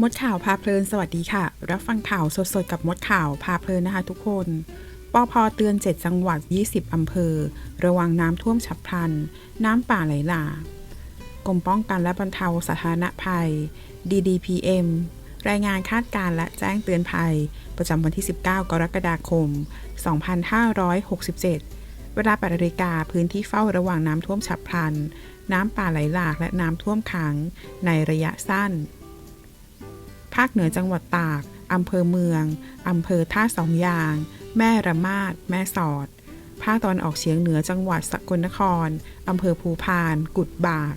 มดข่าวพาเพลินสวัสดีค่ะ รับฟังข่าวสดๆ กับมดข่าวพาเพลินนะคะทุกคนปอพเตือน 7 จังหวัด 20 อำเภอ ระวังน้ำท่วมฉับพลัน น้ำป่าไหลหลากกรมป้องกันและบรรเทาสาธารณภัย DDPM รายงานคาดการณ์และแจ้งเตือนภัย ประจำวันที่ 19 กรกฎาคม 2567 เวลา8นาฬิกาพื้นที่เฝ้าระวังน้ำท่วมฉับพลัน น้ำป่าไหลหลากและน้ำท่วมขัง ในระยะสั้น ภาคเหนือจังหวัดตาก อำเภอเมือง อำเภอท่าสองยาง แม่ระมาด แม่สอด ภาคตอนออกเฉียงเหนือจังหวัดสกลนคร อำเภอภูพาน กุดบาก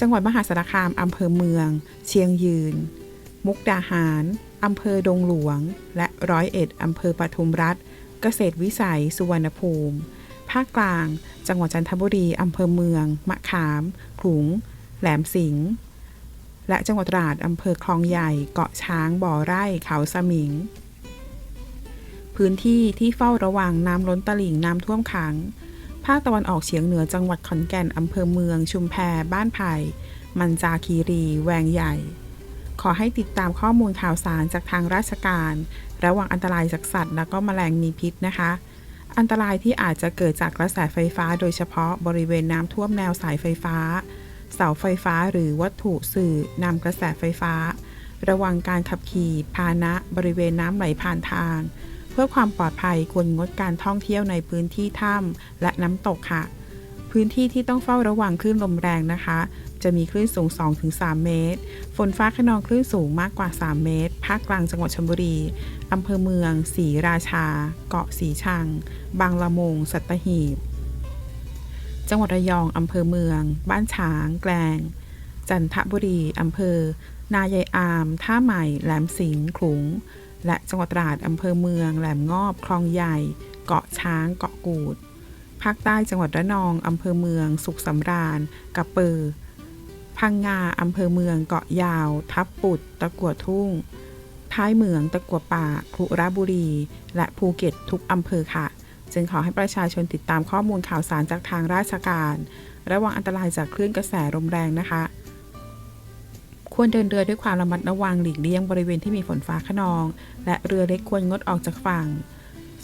จังหวัดมหาสารคาม อำเภอเมือง เชียงยืน มุกดาหาร อำเภอดงหลวง และร้อยเอ็ด อำเภอปทุมรัฐ เกษตรวิสัย สุวรรณภูมิ ภาคกลาง จังหวัดจันทบุรี อำเภอเมือง มะขามขลุง แหลมสิงห์ และจังหวัดตราดอำเภอคลองใหญ่ เกาะช้าง บ่อไร่ เขาสมิง พื้นที่ที่เฝ้าระวังน้ำล้นตลิ่งน้ำท่วมขัง ภาคตะวันออกเฉียงเหนือจังหวัดขอนแก่นอำเภอเมือง ชุมแพ บ้านไผ่ มันจาคีรี แวงใหญ่ ขอให้ติดตามข้อมูลข่าวสารจากทางราชการ ระวังอันตรายจากสัตว์ และก็แมลงมีพิษนะคะ อันตรายที่อาจจะเกิดจากกระแสไฟฟ้า โดยเฉพาะบริเวณน้ำท่วมแนวสายไฟฟ้า เสาไฟฟ้าหรือวัตถุสื่อนำกระแสไฟฟ้า ระวังการขับขี่พาหนะบริเวณน้ำไหลผ่านทาง เพื่อความปลอดภัยควรงดการท่องเที่ยวในพื้นที่ถ้ำและน้ำตกค่ะ พื้นที่ที่ต้องเฝ้าระวังคลื่นลมแรงนะคะ จะมีคลื่นสูง 2-3 เมตร ฝนฟ้าขนองคลื่นสูงมากกว่า 3 เมตร ภาคกลางจังหวัดชลบุรีอำเภอเมืองศรีราชา เกาะสีชัง บางละมุงสัตหีบ จังหวัดระยองอำเภอเมือง บ้านฉาง แกลง จันทบุรีอำเภอ นายายอาม ท่าใหม่ แหลมสิงห์ขลุง และจังหวัดตราดอำเภอเมือง แหลมงอบ คลองใหญ่ เกาะช้าง เกาะกูด ภาคใต้จังหวัดระนองอำเภอเมือง สุขสำราญกระเปอร์พังงาอำเภอเมือง เกาะยาว ทับปุด ตะกัวทุ่ง ท้ายเหมือง ตะกัวป่าคุระบุรี และภูเก็ตทุกอำเภอค่ะ จึงขอให้ประชาชนติดตามข้อมูลข่าวสารจากทางราชการ ระวังอันตรายจากคลื่นกระแสลมแรงนะคะ ควรเดินเรือด้วยความระมัดระวังหลีกเลี่ยงบริเวณที่มีฝนฟ้าขนอง และเรือเล็กควรงดออกจากฝั่ง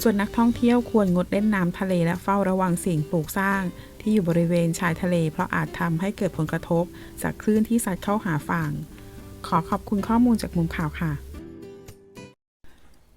ส่วนนักท่องเที่ยวควรงดเล่นน้ำทะเลและเฝ้าระวังสิ่งปลูกสร้าง ที่อยู่บริเวณชายทะเล เพราะอาจทำให้เกิดผลกระทบ จากคลื่นที่ซัดเข้าหาฝั่ง ขอขอบคุณข้อมูลจากมุมข่าวค่ะ